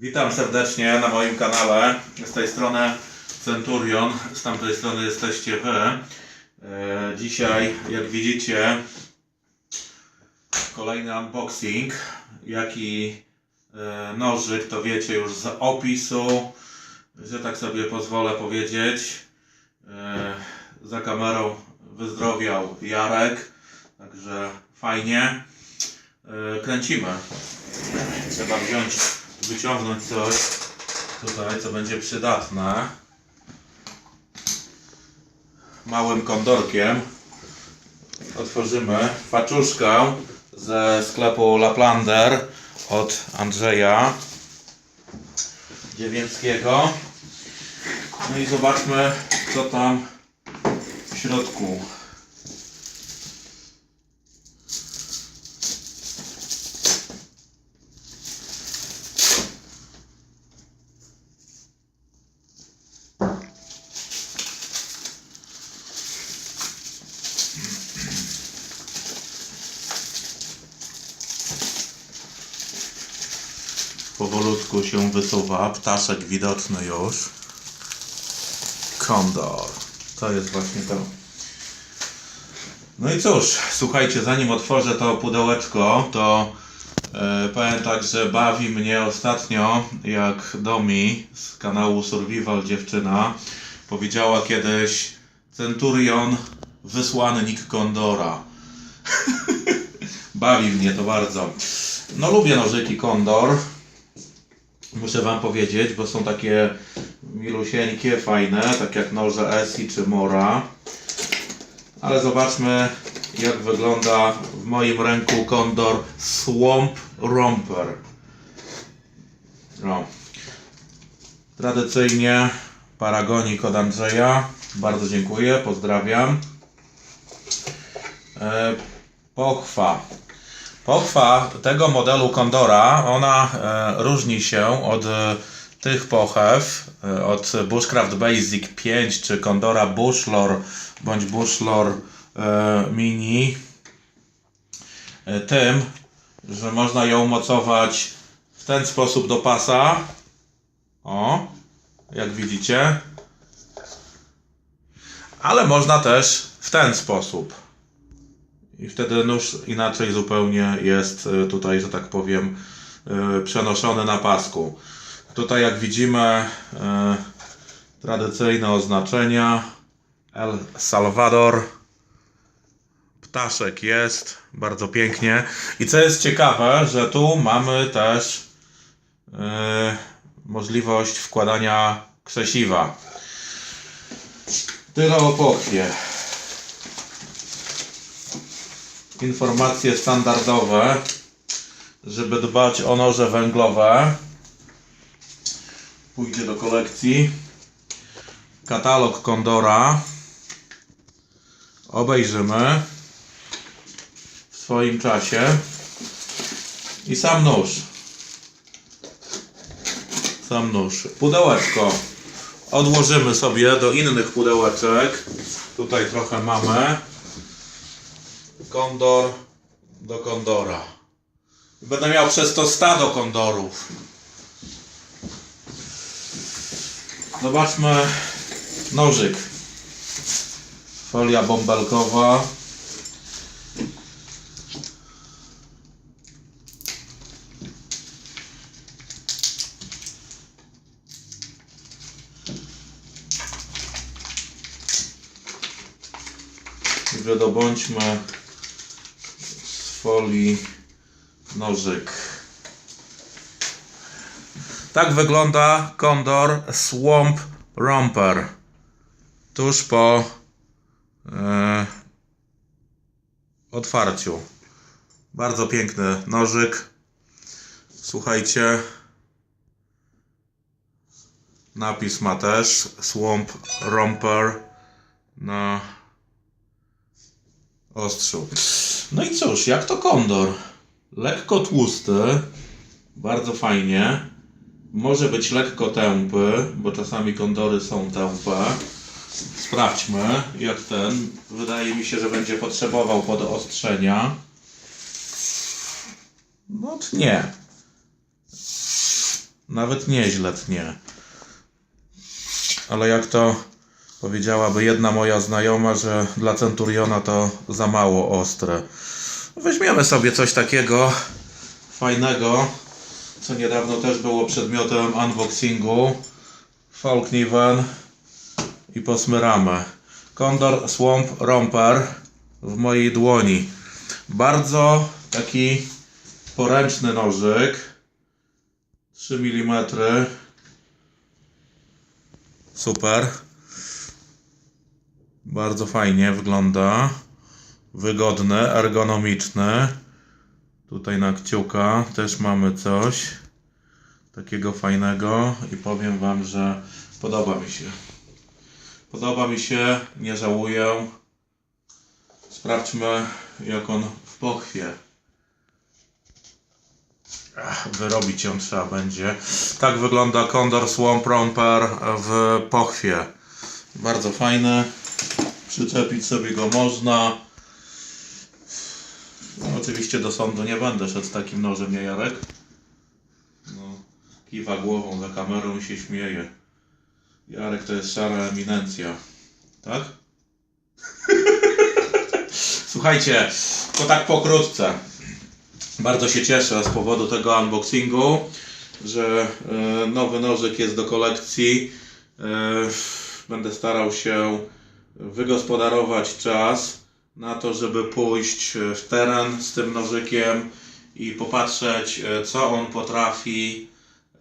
Witam serdecznie na moim kanale. Z tej strony Centurion, z tamtej strony jesteście Wy. E, Dzisiaj, jak widzicie, kolejny unboxing. Jaki e, nożyk, to wiecie już z opisu, że tak sobie pozwolę powiedzieć. E, Za kamerą wyzdrowiał Jarek, także fajnie. Kręcimy. Trzeba wziąć, wyciągnąć coś tutaj, co będzie przydatne. Małym kondorkiem otworzymy paczuszkę ze sklepu Laplander od Andrzeja Dziewięckiego. No i zobaczmy, co tam w środku. Powolutku się wysuwa, ptaszek widoczny już. Kondor. To jest właśnie to. No i cóż, słuchajcie, zanim otworzę to pudełeczko, to e, powiem tak, że bawi mnie ostatnio, jak Domi z kanału Survival dziewczyna powiedziała kiedyś Centurion wysłannik Kondora. bawi mnie to bardzo. No lubię nożyki Kondor. Muszę wam powiedzieć, bo są takie milusieńkie, fajne, tak jak noże Esi czy Mora. Ale zobaczmy, jak wygląda w moim ręku kondor Swamp Romper. No. Tradycyjnie paragonik od Andrzeja. Bardzo dziękuję, pozdrawiam. E, pochwa. Pochwa tego modelu kondora, ona e, różni się od e, tych pochew, e, od Bushcraft Basic 5 czy kondora Bushlore bądź Bushlore e, Mini tym, że można ją mocować w ten sposób do pasa. O, jak widzicie. Ale można też w ten sposób. I wtedy nóż inaczej zupełnie jest y, tutaj, że tak powiem, y, przenoszony na pasku. Tutaj jak widzimy y, tradycyjne oznaczenia El Salvador. Ptaszek jest, bardzo pięknie. I co jest ciekawe, że tu mamy też możliwość wkładania krzesiwa. Tyle o informacje standardowe, żeby dbać o noże węglowe. Pójdzie do kolekcji. Katalog Kondora. Obejrzymy w swoim czasie. I sam nóż. Sam nóż. Pudełeczko. Odłożymy sobie do innych pudełeczek. Tutaj trochę mamy kondor do kondora. Będę miał przez to stado kondorów. Zobaczmy nożyk. Folia bąbelkowa. Wydobądźmy folii nożyk. Tak wygląda kondor Swamp Romper. Tuż po e, otwarciu. Bardzo piękny nożyk. Słuchajcie. Napis ma też Swamp Romper na ostrzu. No i cóż, jak to kondor? Lekko tłusty, bardzo fajnie. Może być lekko tępy, bo czasami kondory są tępe. Sprawdźmy, jak ten. Wydaje mi się, że będzie potrzebował No nie. nawet nieźle tnie. Ale jak to powiedziałaby jedna moja znajoma, że dla Centuriona to za mało ostre. Weźmiemy sobie coś takiego fajnego, co niedawno też było przedmiotem unboxingu. Falkniven i posmyramy. Condor Swamp Romper w mojej dłoni. Bardzo taki poręczny nożyk. 3 mm. Super. Bardzo fajnie wygląda. Wygodny, ergonomiczny. Tutaj na kciuka też mamy coś takiego fajnego i powiem Wam, że podoba mi się. Podoba mi się, nie żałuję. Sprawdźmy, jak on w pochwie. Ach, Wyrobić ją trzeba będzie. Tak wygląda Condor Swamp Romper w pochwie. Bardzo fajny. Przyczepić sobie go można. No, oczywiście do sądu nie będę szedł z takim nożem, nie Jarek? No, kiwa głową za kamerą i się śmieje. Jarek to jest szara eminencja. Tak? Słuchajcie, to tak pokrótce. Bardzo się cieszę z powodu tego unboxingu, że e, nowy nożyk jest do kolekcji. E, będę starał się wygospodarować czas na to, żeby pójść w teren z tym nożykiem i popatrzeć, e, co on potrafi,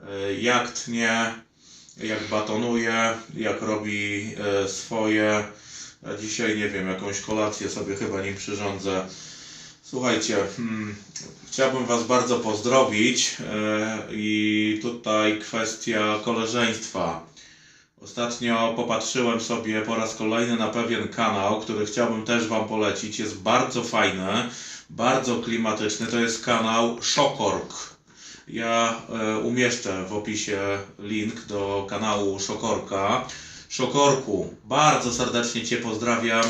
e, jak tnie, jak batonuje, jak robi e, swoje. Dzisiaj nie wiem, jakąś kolację sobie chyba nim przyrządzę. Słuchajcie, hmm, chciałbym Was bardzo pozdrowić e, i tutaj kwestia koleżeństwa. Ostatnio popatrzyłem sobie po raz kolejny na pewien kanał, który chciałbym też Wam polecić. Jest bardzo fajny, bardzo klimatyczny. To jest kanał Szokork. Ja e, umieszczę w opisie link do kanału Szokorka. Szokorku, bardzo serdecznie Cię pozdrawiam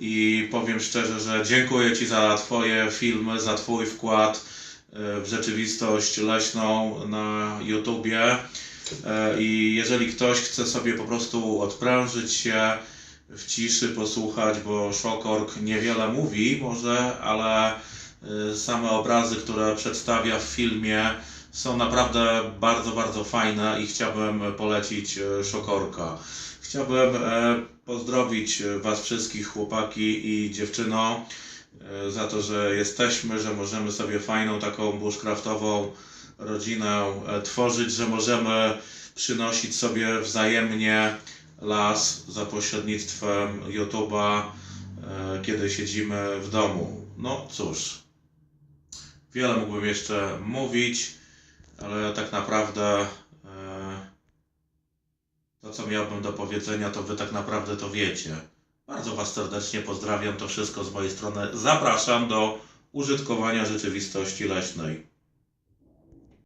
i powiem szczerze, że dziękuję Ci za Twoje filmy, za Twój wkład e, w rzeczywistość leśną na YouTubie. E, I jeżeli ktoś chce sobie po prostu odprężyć się w ciszy, posłuchać, bo Szokork niewiele mówi może, ale e, same obrazy, które przedstawia w filmie są naprawdę bardzo, bardzo fajne i chciałbym polecić e, Szokorka. Chciałbym pozdrowić Was wszystkich, chłopaki i dziewczyno, za to, że jesteśmy, że możemy sobie fajną taką bushcraftową rodzinę e, tworzyć, że możemy przynosić sobie wzajemnie las za pośrednictwem YouTube'a, e, kiedy siedzimy w domu. No cóż, wiele mógłbym jeszcze mówić, ale tak naprawdę e, to, co miałbym do powiedzenia, to Wy tak naprawdę to wiecie. Bardzo Was serdecznie pozdrawiam, to wszystko z mojej strony. Zapraszam do użytkowania rzeczywistości leśnej.